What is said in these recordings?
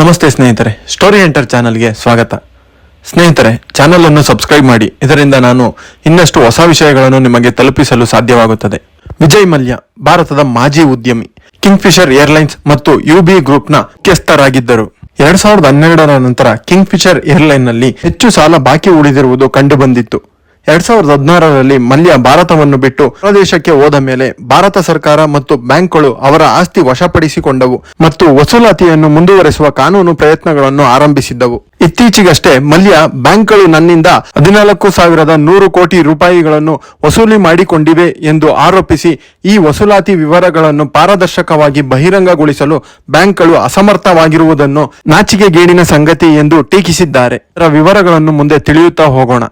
ನಮಸ್ತೆ ಸ್ನೇಹಿತರೆ story enter ಚಾನಲ್ಗೆ ಸ್ವಾಗತ. ಸ್ನೇಹಿತರೆ ಚಾನಲ್ ಅನ್ನು ಸಬ್ಸ್ಕ್ರೈಬ್ ಮಾಡಿ, ಇದರಿಂದ ನಾನು ಇನ್ನಷ್ಟು ಹೊಸ ವಿಷಯಗಳನ್ನು ನಿಮಗೆ ತಲುಪಿಸಲು ಸಾಧ್ಯವಾಗುತ್ತದೆ. ವಿಜಯ್ ಮಲ್ಯ, ಭಾರತದ ಮಾಜಿ ಉದ್ಯಮಿ ಕಿಂಗ್ಫಿಶರ್ ಏರ್ಲೈನ್ಸ್ ಮತ್ತು ಯುಬಿ ಗ್ರೂಪ್ನ ಮುಖ್ಯಸ್ಥರಾಗಿದ್ದರು ಎರಡ್ ಸಾವಿರದ ಹನ್ನೆರಡರ ನಂತರ ಕಿಂಗ್ಫಿಶರ್ ಏರ್ಲೈನ್ನಲ್ಲಿ ಹೆಚ್ಚು ಸಾಲ ಬಾಕಿ ಉಳಿದಿರುವುದು ಕಂಡುಬಂದಿತ್ತು. ಎರಡ್ ಸಾವಿರದ ಹದಿನಾರರಲ್ಲಿ ಮಲ್ಯ ಭಾರತವನ್ನು ಬಿಟ್ಟು ಹೊರದೇಶಕ್ಕೆ ಹೋದ ಮೇಲೆ ಭಾರತ ಸರ್ಕಾರ ಮತ್ತು ಬ್ಯಾಂಕ್ಗಳು ಅವರ ಆಸ್ತಿ ವಶಪಡಿಸಿಕೊಂಡವು ಮತ್ತು ವಸೂಲಾತಿಯನ್ನು ಮುಂದುವರೆಸುವ ಕಾನೂನು ಪ್ರಯತ್ನಗಳನ್ನು ಆರಂಭಿಸಿದ್ದವು. ಇತ್ತೀಚೆಗಷ್ಟೇ ಮಲ್ಯ ಬ್ಯಾಂಕ್ಗಳು ನನ್ನಿಂದ ಹದಿನಾಲ್ಕು ಸಾವಿರದ ನೂರು ಕೋಟಿ ರೂಪಾಯಿಗಳನ್ನು ವಸೂಲಿ ಮಾಡಿಕೊಂಡಿವೆ ಎಂದು ಆರೋಪಿಸಿ ಈ ವಸೂಲಾತಿ ವಿವರಗಳನ್ನು ಪಾರದರ್ಶಕವಾಗಿ ಬಹಿರಂಗಗೊಳಿಸಲು ಬ್ಯಾಂಕ್ಗಳು ಅಸಮರ್ಥವಾಗಿರುವುದನ್ನು ನಾಚಿಕೆಗೇಡಿನ ಸಂಗತಿ ಎಂದು ಟೀಕಿಸಿದ್ದಾರೆ. ಇದರ ವಿವರಗಳನ್ನು ಮುಂದೆ ತಿಳಿಯುತ್ತಾ ಹೋಗೋಣ.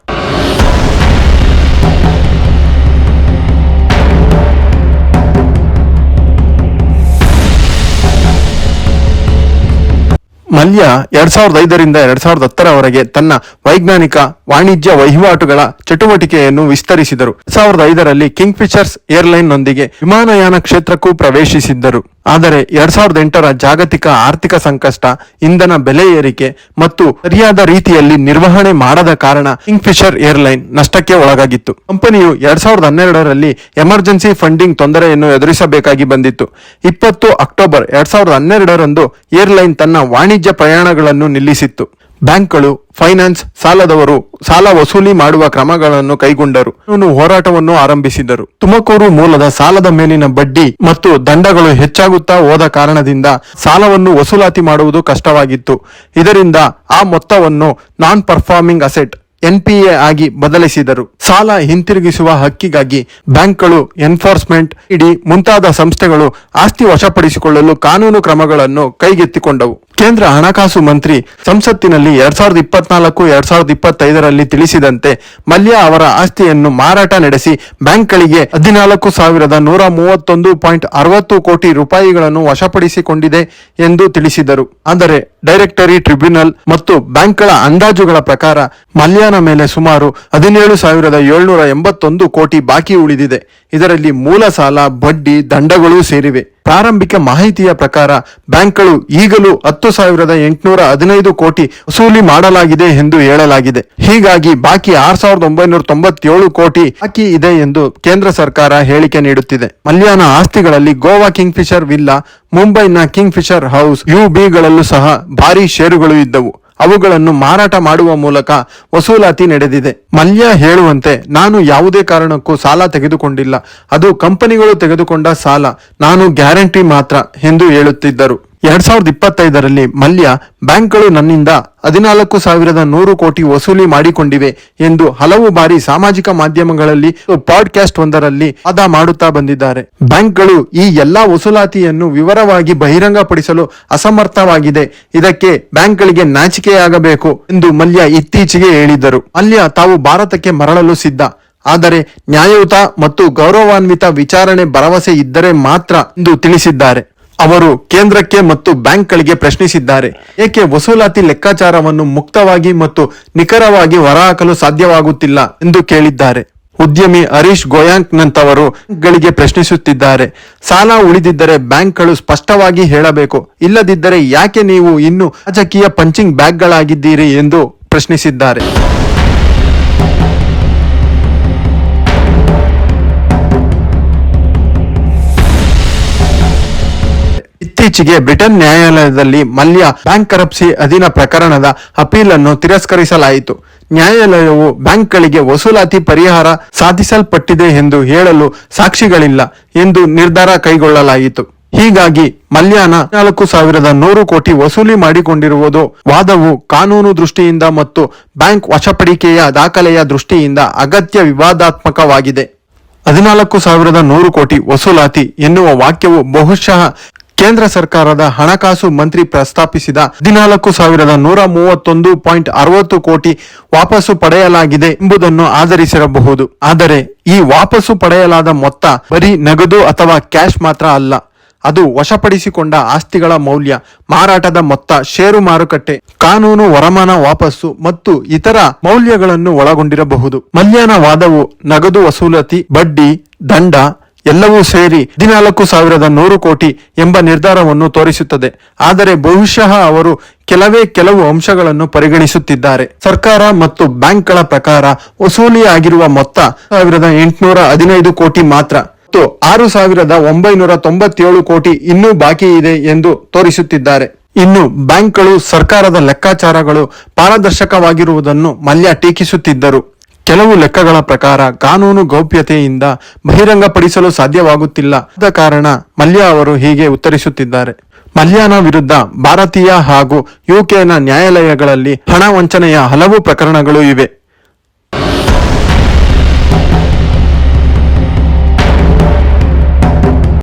ಮಲ್ಯ ಎರಡ್ ಸಾವಿರದ ಐದರಿಂದ ಎರಡ್ ಸಾವಿರದ ಹತ್ತರವರೆಗೆ ತನ್ನ ವೈಜ್ಞಾನಿಕ ವಾಣಿಜ್ಯ ವಹಿವಾಟುಗಳ ಚಟುವಟಿಕೆಯನ್ನು ವಿಸ್ತರಿಸಿದರು. ಎರಡ್ ಸಾವಿರದ ಐದರಲ್ಲಿ ಕಿಂಗ್ ಫಿಶರ್ಸ್ ಏರ್ಲೈನ್ ನೊಂದಿಗೆ ವಿಮಾನಯಾನ ಕ್ಷೇತ್ರಕ್ಕೂ ಪ್ರವೇಶಿಸಿದ್ದರು. ಆದರೆ ಎರಡ್ ಸಾವಿರದ ಎಂಟರ ಜಾಗತಿಕ ಆರ್ಥಿಕ ಸಂಕಷ್ಟ, ಇಂಧನ ಬೆಲೆ ಏರಿಕೆ ಮತ್ತು ಸರಿಯಾದ ರೀತಿಯಲ್ಲಿ ನಿರ್ವಹಣೆ ಮಾಡದ ಕಾರಣ ಕಿಂಗ್ ಫಿಶರ್ ಏರ್ಲೈನ್ ನಷ್ಟಕ್ಕೆ ಒಳಗಾಗಿತ್ತು. ಕಂಪನಿಯು ಎರಡ್ ಸಾವಿರದ ಹನ್ನೆರಡರಲ್ಲಿ ಎಮರ್ಜೆನ್ಸಿ ಫಂಡಿಂಗ್ ತೊಂದರೆಯನ್ನು ಎದುರಿಸಬೇಕಾಗಿ ಬಂದಿತ್ತು. ಇಪ್ಪತ್ತು ಅಕ್ಟೋಬರ್ ಎರಡ್ ಸಾವಿರದ ಹನ್ನೆರಡರಂದು ಏರ್ಲೈನ್ ತನ್ನ ವಾಣಿಜ್ಯ ಪ್ರಯಾಣಗಳನ್ನು ನಿಲ್ಲಿಸಿತ್ತು. ಬ್ಯಾಂಕ್ಗಳು, ಫೈನಾನ್ಸ್ ಸಾಲದವರು ಸಾಲ ವಸೂಲಿ ಮಾಡುವ ಕ್ರಮಗಳನ್ನು ಕೈಗೊಂಡರು. ಹೋರಾಟವನ್ನು ಆರಂಭಿಸಿದರು. ತುಮಕೂರು ಮೂಲದ ಸಾಲದ ಮೇಲಿನ ಬಡ್ಡಿ ಮತ್ತು ದಂಡಗಳು ಹೆಚ್ಚಾಗುತ್ತಾ ಹೋದ ಕಾರಣದಿಂದ ಸಾಲವನ್ನು ವಸೂಲಾತಿ ಮಾಡುವುದು ಕಷ್ಟವಾಗಿತ್ತು. ಇದರಿಂದ ಆ ಮೊತ್ತವನ್ನು ನಾನ್ ಪರ್ಫಾರ್ಮಿಂಗ್ ಅಸೆಟ್ ಎನ್ಪಿಎ ಆಗಿ ಬದಲಿಸಿದರು. ಸಾಲ ಹಿಂತಿರುಗಿಸುವ ಹಕ್ಕಿಗಾಗಿ ಬ್ಯಾಂಕ್ಗಳು ಎನ್ಫೋರ್ಸ್ಮೆಂಟ್ ಇಡಿ ಮುಂತಾದ ಸಂಸ್ಥೆಗಳು ಆಸ್ತಿ ವಶಪಡಿಸಿಕೊಳ್ಳಲು ಕಾನೂನು ಕ್ರಮಗಳನ್ನು ಕೈಗೆತ್ತಿಕೊಂಡವು. ಕೇಂದ್ರ ಹಣಕಾಸು ಮಂತ್ರಿ ಸಂಸತ್ತಿನಲ್ಲಿ ಎರಡ್ ಸಾವಿರದ ಇಪ್ಪತ್ನಾಲ್ಕು, ಎರಡ್ ಸಾವಿರದ ಇಪ್ಪತ್ತೈದರಲ್ಲಿ ತಿಳಿಸಿದಂತೆ ಮಲ್ಯ ಅವರ ಆಸ್ತಿಯನ್ನು ಮಾರಾಟ ನಡೆಸಿ ಬ್ಯಾಂಕ್ಗಳಿಗೆ ಹದಿನಾಲ್ಕು ಸಾವಿರದ ನೂರ ಮೂವತ್ತೊಂದು ಪಾಯಿಂಟ್ ಅರವತ್ತು ಕೋಟಿ ರೂಪಾಯಿಗಳನ್ನು ವಶಪಡಿಸಿಕೊಂಡಿದೆ ಎಂದು ತಿಳಿಸಿದರು. ಆದರೆ ಡೈರೆಕ್ಟರಿ, ಟ್ರಿಬ್ಯುನಲ್ ಮತ್ತು ಬ್ಯಾಂಕ್ಗಳ ಅಂದಾಜುಗಳ ಪ್ರಕಾರ ಮಲ್ಯನ ಮೇಲೆ ಸುಮಾರು ಹದಿನೇಳು ಸಾವಿರದ ಏಳ್ನೂರ ಎಂಬತ್ತೊಂದು ಕೋಟಿ ಬಾಕಿ ಉಳಿದಿದೆ. ಇದರಲ್ಲಿ ಮೂಲ ಸಾಲ, ಬಡ್ಡಿ, ದಂಡಗಳೂ ಸೇರಿವೆ. ಪ್ರಾರಂಭಿಕ ಮಾಹಿತಿಯ ಪ್ರಕಾರ ಬ್ಯಾಂಕ್ಗಳು ಈಗಲೂ ಹತ್ತು ಸಾವಿರದ ಎಂಟುನೂರ ಹದಿನೈದು ಕೋಟಿ ವಸೂಲಿ ಮಾಡಲಾಗಿದೆ ಎಂದು ಹೇಳಲಾಗಿದೆ. ಹೀಗಾಗಿ ಬಾಕಿ ಆರ್ ಸಾವಿರದ ಒಂಬೈನೂರ ತೊಂಬತ್ತೇಳು ಕೋಟಿ ಬಾಕಿ ಇದೆ ಎಂದು ಕೇಂದ್ರ ಸರ್ಕಾರ ಹೇಳಿಕೆ ನೀಡುತ್ತಿದೆ. ಮಲ್ಯಾನ ಆಸ್ತಿಗಳಲ್ಲಿ ಗೋವಾ ಕಿಂಗ್ ಫಿಶರ್ ವಿಲ್ಲಾ, ಮುಂಬೈನ ಕಿಂಗ್ ಫಿಶರ್ ಹೌಸ್ ಯುಬಿಗಳಲ್ಲೂ ಸಹ ಭಾರಿ ಷೇರುಗಳು ಇದ್ದವು. ಅವುಗಳನ್ನು ಮಾರಾಟ ಮಾಡುವ ಮೂಲಕ ವಸೂಲಾತಿ ನಡೆದಿದೆ. ಮಲ್ಯ ಹೇಳುವಂತೆ, ನಾನು ಯಾವುದೇ ಕಾರಣಕ್ಕೂ ಸಾಲ ತೆಗೆದುಕೊಂಡಿಲ್ಲ. ಅದು ಕಂಪನಿಗಳು ತೆಗೆದುಕೊಂಡ ಸಾಲ. ನಾನು ಗ್ಯಾರಂಟಿ ಮಾತ್ರ ಎಂದು ಹೇಳುತ್ತಿದ್ದರು. ಎರಡ್ ಸಾವಿರದ ಇಪ್ಪತ್ತೈದರಲ್ಲಿ ಮಲ್ಯ ಬ್ಯಾಂಕ್ಗಳು ನನ್ನಿಂದ ಹದಿನಾಲ್ಕು ಸಾವಿರದ ನೂರು ಕೋಟಿ ವಸೂಲಿ ಮಾಡಿಕೊಂಡಿವೆ ಎಂದು ಹಲವು ಬಾರಿ ಸಾಮಾಜಿಕ ಮಾಧ್ಯಮಗಳಲ್ಲಿ ಪಾಡ್ಕಾಸ್ಟ್ ಒಂದರಲ್ಲಿ ಅದ ಮಾಡುತ್ತಾ ಬಂದಿದ್ದಾರೆ. ಬ್ಯಾಂಕ್ಗಳು ಈ ಎಲ್ಲಾ ವಸೂಲಾತಿಯನ್ನು ವಿವರವಾಗಿ ಬಹಿರಂಗಪಡಿಸಲು ಅಸಮರ್ಥವಾಗಿದೆ. ಇದಕ್ಕೆ ಬ್ಯಾಂಕ್ಗಳಿಗೆ ನಾಚಿಕೆಯಾಗಬೇಕು ಎಂದು ಮಲ್ಯ ಇತ್ತೀಚೆಗೆ ಹೇಳಿದ್ದರು. ಮಲ್ಯ ತಾವು ಭಾರತಕ್ಕೆ ಮರಳಲು ಸಿದ್ಧ. ಆದರೆ ನ್ಯಾಯಯುತ ಮತ್ತು ಗೌರವಾನ್ವಿತ ವಿಚಾರಣೆ ಭರವಸೆ ಇದ್ದರೆ ಮಾತ್ರ ಎಂದು ತಿಳಿಸಿದ್ದಾರೆ. ಅವರು ಕೇಂದ್ರಕ್ಕೆ ಮತ್ತು ಬ್ಯಾಂಕ್ಗಳಿಗೆ ಪ್ರಶ್ನಿಸಿದ್ದಾರೆ. ಏಕೆ ವಸೂಲಾತಿ ಲೆಕ್ಕಾಚಾರವನ್ನು ಮುಕ್ತವಾಗಿ ಮತ್ತು ನಿಖರವಾಗಿ ಹೊರಹಾಕಲು ಸಾಧ್ಯವಾಗುತ್ತಿಲ್ಲ ಎಂದು ಕೇಳಿದ್ದಾರೆ. ಉದ್ಯಮಿ ಹರೀಶ್ ಗೋಯಾಂಕ್ ನಂತವರು ಗಳಿಗೆ ಪ್ರಶ್ನಿಸುತ್ತಿದ್ದಾರೆ. ಸಾಲ ಉಳಿದಿದ್ದರೆ ಬ್ಯಾಂಕ್ಗಳು ಸ್ಪಷ್ಟವಾಗಿ ಹೇಳಬೇಕು. ಇಲ್ಲದಿದ್ದರೆ ಯಾಕೆ ನೀವು ಇನ್ನು ರಾಜಕೀಯ ಪಂಚಿಂಗ್ ಬ್ಯಾಗ್ಗಳಾಗಿದ್ದೀರಿ ಎಂದು ಪ್ರಶ್ನಿಸಿದ್ದಾರೆ. ಇತ್ತೀಚೆಗೆ ಬ್ರಿಟನ್ ನ್ಯಾಯಾಲಯದಲ್ಲಿ ಮಲ್ಯ ಬ್ಯಾಂಕ್ ಕರಪ್ಸಿ ಅಧೀನ ಪ್ರಕರಣದ ಅಪೀಲ್ ಅನ್ನು ತಿರಸ್ಕರಿಸಲಾಯಿತು. ನ್ಯಾಯಾಲಯವು ಬ್ಯಾಂಕ್ಗಳಿಗೆ ವಸೂಲಾತಿ ಪರಿಹಾರ ಸಾಧಿಸಲ್ಪಟ್ಟಿದೆ ಎಂದು ಹೇಳಲು ಸಾಕ್ಷಿಗಳಿಲ್ಲ ಎಂದು ನಿರ್ಧಾರ ಕೈಗೊಳ್ಳಲಾಯಿತು. ಹೀಗಾಗಿ ಮಲ್ಯಾನ ನಾಲ್ಕು ಸಾವಿರದ ನೂರು ಕೋಟಿ ವಸೂಲಿ ಮಾಡಿಕೊಂಡಿರುವುದು ವಾದವು ಕಾನೂನು ದೃಷ್ಟಿಯಿಂದ ಮತ್ತು ಬ್ಯಾಂಕ್ ವಶಪಡಿಕೆಯ ದಾಖಲೆಯ ದೃಷ್ಟಿಯಿಂದ ಅಗತ್ಯ ವಿವಾದಾತ್ಮಕವಾಗಿದೆ. ಹದಿನಾಲ್ಕು ಸಾವಿರದ ನೂರು ಕೋಟಿ ವಸೂಲಾತಿ ಎನ್ನುವ ವಾಕ್ಯವು ಬಹುಶಃ ಕೇಂದ್ರ ಸರ್ಕಾರದ ಹಣಕಾಸು ಮಂತ್ರಿ ಪ್ರಸ್ತಾಪಿಸಿದ ಹದಿನಾಲ್ಕು ಸಾವಿರದ ನೂರ ಮೂವತ್ತೊಂದು ಪಾಯಿಂಟ್ ಅರವತ್ತು ಕೋಟಿ ವಾಪಸು ಪಡೆಯಲಾಗಿದೆ ಎಂಬುದನ್ನು ಆಧರಿಸಿರಬಹುದು. ಆದರೆ ಈ ವಾಪಸ್ಸು ಪಡೆಯಲಾದ ಮೊತ್ತ ಬರೀ ನಗದು ಅಥವಾ ಕ್ಯಾಶ್ ಮಾತ್ರ ಅಲ್ಲ, ಅದು ವಶಪಡಿಸಿಕೊಂಡ ಆಸ್ತಿಗಳ ಮೌಲ್ಯ, ಮಾರಾಟದ ಮೊತ್ತ, ಷೇರು ಮಾರುಕಟ್ಟೆ, ಕಾನೂನು ವರಮಾನ ವಾಪಸ್ಸು ಮತ್ತು ಇತರ ಮೌಲ್ಯಗಳನ್ನು ಒಳಗೊಂಡಿರಬಹುದು. ಮಲ್ಯಾನ ವಾದವು ನಗದು ವಸೂಲತಿ, ಬಡ್ಡಿ, ದಂಡ ಎಲ್ಲವೂ ಸೇರಿ ಹದಿನಾಲ್ಕು ಸಾವಿರದ ನೂರು ಕೋಟಿ ಎಂಬ ನಿರ್ಧಾರವನ್ನು ತೋರಿಸುತ್ತದೆ. ಆದರೆ ಬಹುಶಃ ಅವರು ಕೆಲವೇ ಕೆಲವು ಅಂಶಗಳನ್ನು ಪರಿಗಣಿಸುತ್ತಿದ್ದಾರೆ. ಸರ್ಕಾರ ಮತ್ತು ಬ್ಯಾಂಕ್ಗಳ ಪ್ರಕಾರ ವಸೂಲಿಯಾಗಿರುವ ಮೊತ್ತ ಸಾವಿರದ ಎಂಟುನೂರ ಹದಿನೈದು ಕೋಟಿ ಮಾತ್ರ. ಮತ್ತು ಆರು ಸಾವಿರದ ಒಂಬೈನೂರ ತೊಂಬತ್ತೇಳು ಕೋಟಿ ಇನ್ನೂ ಬಾಕಿ ಇದೆ ಎಂದು ತೋರಿಸುತ್ತಿದ್ದಾರೆ. ಇನ್ನು ಬ್ಯಾಂಕ್ಗಳು ಸರ್ಕಾರದ ಲೆಕ್ಕಾಚಾರಗಳು ಪಾರದರ್ಶಕವಾಗಿರುವುದನ್ನು ಮಲ್ಯ ಟೀಕಿಸುತ್ತಿದ್ದರು. ಕೆಲವು ಲೆಕ್ಕಗಳ ಪ್ರಕಾರ ಕಾನೂನು ಗೌಪ್ಯತೆಯಿಂದ ಬಹಿರಂಗಪಡಿಸಲು ಸಾಧ್ಯವಾಗುತ್ತಿಲ್ಲ. ಆದ ಕಾರಣ ಮಲ್ಯ ಅವರು ಹೀಗೆ ಉತ್ತರಿಸುತ್ತಿದ್ದಾರೆ. ಮಲ್ಯಾನ ವಿರುದ್ಧ ಭಾರತೀಯ ಹಾಗೂ ಯುಕೆನ ನ್ಯಾಯಾಲಯಗಳಲ್ಲಿ ಹಣ ವಂಚನೆಯ ಹಲವು ಪ್ರಕರಣಗಳು ಇವೆ.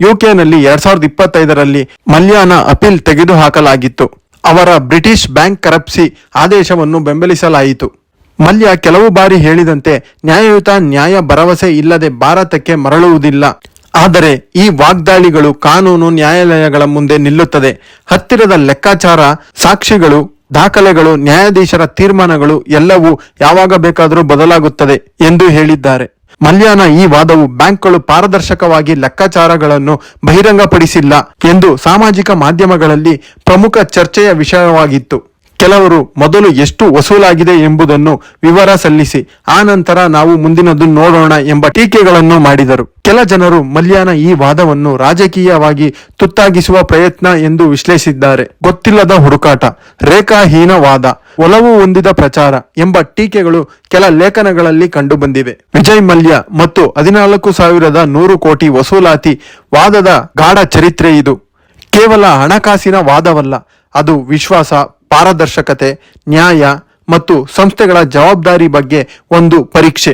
ಯುಕೆನಲ್ಲಿ ಎರಡ್ ಸಾವಿರದ ಇಪ್ಪತ್ತೈದರಲ್ಲಿ ಮಲ್ಯಾನ ಅಪೀಲ್ ತೆಗೆದುಹಾಕಲಾಗಿತ್ತು. ಅವರ ಬ್ರಿಟಿಷ್ ಬ್ಯಾಂಕ್ ಕರಪ್ಸಿ ಆದೇಶವನ್ನು ಬೆಂಬಲಿಸಲಾಯಿತು. ಮಲ್ಯ ಕೆಲವು ಬಾರಿ ಹೇಳಿದಂತೆ, ನ್ಯಾಯಯುತ ನ್ಯಾಯ ಭರವಸೆ ಇಲ್ಲದೆ ಭಾರತಕ್ಕೆ ಮರಳುವುದಿಲ್ಲ. ಆದರೆ ಈ ವಾಗ್ದಾಳಿಗಳು ಕಾನೂನು ನ್ಯಾಯಾಲಯಗಳ ಮುಂದೆ ನಿಲ್ಲುತ್ತದೆ. ಹತ್ತಿರದ ಲೆಕ್ಕಾಚಾರ, ಸಾಕ್ಷಿಗಳು, ದಾಖಲೆಗಳು, ನ್ಯಾಯಾಧೀಶರ ತೀರ್ಮಾನಗಳು ಎಲ್ಲವೂ ಯಾವಾಗ ಬೇಕಾದರೂ ಬದಲಾಗುತ್ತದೆ ಎಂದು ಹೇಳಿದ್ದಾರೆ. ಮಲ್ಯಾನ ಈ ವಾದವು ಬ್ಯಾಂಕ್ಗಳು ಪಾರದರ್ಶಕವಾಗಿ ಲೆಕ್ಕಾಚಾರಗಳನ್ನು ಬಹಿರಂಗಪಡಿಸಿಲ್ಲ ಎಂದು ಸಾಮಾಜಿಕ ಮಾಧ್ಯಮಗಳಲ್ಲಿ ಪ್ರಮುಖ ಚರ್ಚೆಯ ವಿಷಯವಾಗಿತ್ತು. ಕೆಲವರು ಮೊದಲು ಎಷ್ಟು ವಸೂಲಾಗಿದೆ ಎಂಬುದನ್ನು ವಿವರ ಸಲ್ಲಿಸಿ, ಆ ನಂತರ ನಾವು ಮುಂದಿನದು ನೋಡೋಣ ಎಂಬ ಟೀಕೆಗಳನ್ನು ಮಾಡಿದರು. ಕೆಲ ಜನರು ಮಲ್ಯಾನ ಈ ವಾದವನ್ನು ರಾಜಕೀಯವಾಗಿ ತುತ್ತಾಗಿಸುವ ಪ್ರಯತ್ನ ಎಂದು ವಿಶ್ಲೇಷಿಸಿದ್ದಾರೆ. ಗೊತ್ತಿಲ್ಲದ ಹುಡುಕಾಟ, ರೇಖಾಹೀನ ವಾದ, ಒಲವು ಹೊಂದಿದ ಪ್ರಚಾರ ಎಂಬ ಟೀಕೆಗಳು ಕೆಲ ಲೇಖನಗಳಲ್ಲಿ ಕಂಡುಬಂದಿವೆ. ವಿಜಯ್ ಮಲ್ಯ ಮತ್ತು ಹದಿನಾಲ್ಕು ಸಾವಿರದ ನೂರು ಕೋಟಿ ವಸೂಲಾತಿ ವಾದದ ಗಾಢ ಚರಿತ್ರೆ ಇದು. ಕೇವಲ ಹಣಕಾಸಿನ ವಾದವಲ್ಲ, ಅದು ವಿಶ್ವಾಸ ಪಾರದರ್ಶಕತೆ, ನ್ಯಾಯ ಮತ್ತು ಸಂಸ್ಥೆಗಳ ಜವಾಬ್ದಾರಿ ಬಗ್ಗೆ ಒಂದು ಪರೀಕ್ಷೆ.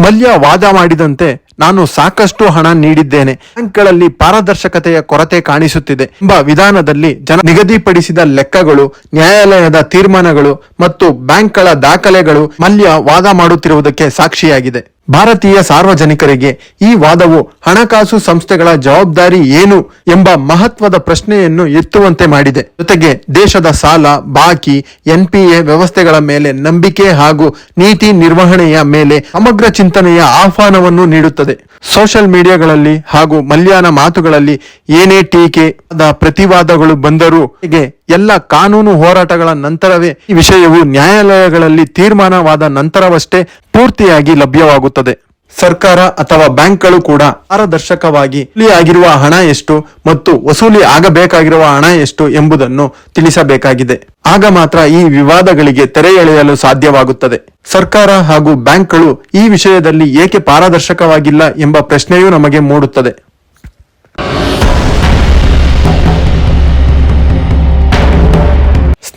ಮಲ್ಯ ವಾದ ಮಾಡಿದಂತೆ ನಾನು ಸಾಕಷ್ಟು ಹಣ ನೀಡಿದ್ದೇನೆ. ಬ್ಯಾಂಕ್ಗಳಲ್ಲಿ ಪಾರದರ್ಶಕತೆಯ ಕೊರತೆ ಕಾಣಿಸುತ್ತಿದೆ ಎಂಬ ವಿಧಾನದಲ್ಲಿ ಜನ ನಿಗದಿಪಡಿಸಿದ ಲೆಕ್ಕಗಳು, ನ್ಯಾಯಾಲಯದ ತೀರ್ಮಾನಗಳು ಮತ್ತು ಬ್ಯಾಂಕ್ಗಳ ದಾಖಲೆಗಳು ಮಲ್ಯ ವಾದ ಮಾಡುತ್ತಿರುವುದಕ್ಕೆ ಸಾಕ್ಷಿಯಾಗಿದೆ. ಭಾರತೀಯ ಸಾರ್ವಜನಿಕರಿಗೆ ಈ ವಾದವು ಹಣಕಾಸು ಸಂಸ್ಥೆಗಳ ಜವಾಬ್ದಾರಿ ಏನು ಎಂಬ ಮಹತ್ವದ ಪ್ರಶ್ನೆಯನ್ನು ಎತ್ತುವಂತೆ ಮಾಡಿದೆ. ಜೊತೆಗೆ ದೇಶದ ಸಾಲ, ಬಾಕಿ ಎನ್ಪಿಎ ವ್ಯವಸ್ಥೆಗಳ ಮೇಲೆ ನಂಬಿಕೆ ಹಾಗೂ ನೀತಿ ನಿರ್ವಹಣೆಯ ಮೇಲೆ ಸಮಗ್ರ ಚಿಂತನೆಯ ಆಹ್ವಾನವನ್ನು ನೀಡುತ್ತದೆ. ಸೋಷಿಯಲ್ ಮೀಡಿಯಾಗಳಲ್ಲಿ ಹಾಗೂ ಮಲ್ಯಾನ ಮಾತುಗಳಲ್ಲಿ ಏನೇ ಟೀಕೆ ಪ್ರತಿವಾದಗಳು ಬಂದರೂ ಎಲ್ಲ ಕಾನೂನು ಹೋರಾಟಗಳ ನಂತರವೇ ಈ ವಿಷಯವು ನ್ಯಾಯಾಲಯಗಳಲ್ಲಿ ತೀರ್ಮಾನವಾದ ನಂತರವಷ್ಟೇ ಪೂರ್ತಿಯಾಗಿ ಲಭ್ಯವಾಗುತ್ತದೆ. ಸರ್ಕಾರ ಅಥವಾ ಬ್ಯಾಂಕ್ಗಳು ಕೂಡ ಪಾರದರ್ಶಕವಾಗಿ ಆಗಿರುವ ಹಣ ಎಷ್ಟು ಮತ್ತು ವಸೂಲಿ ಆಗಬೇಕಾಗಿರುವ ಹಣ ಎಷ್ಟು ಎಂಬುದನ್ನು ತಿಳಿಸಬೇಕಾಗಿದೆ. ಆಗ ಮಾತ್ರ ಈ ವಿವಾದಗಳಿಗೆ ತೆರೆ ಎಳೆಯಲು ಸಾಧ್ಯವಾಗುತ್ತದೆ. ಸರ್ಕಾರ ಹಾಗೂ ಬ್ಯಾಂಕ್ಗಳು ಈ ವಿಷಯದಲ್ಲಿ ಏಕೆ ಪಾರದರ್ಶಕವಾಗಿಲ್ಲ ಎಂಬ ಪ್ರಶ್ನೆಯೂ ನಮಗೆ ಮೂಡುತ್ತದೆ.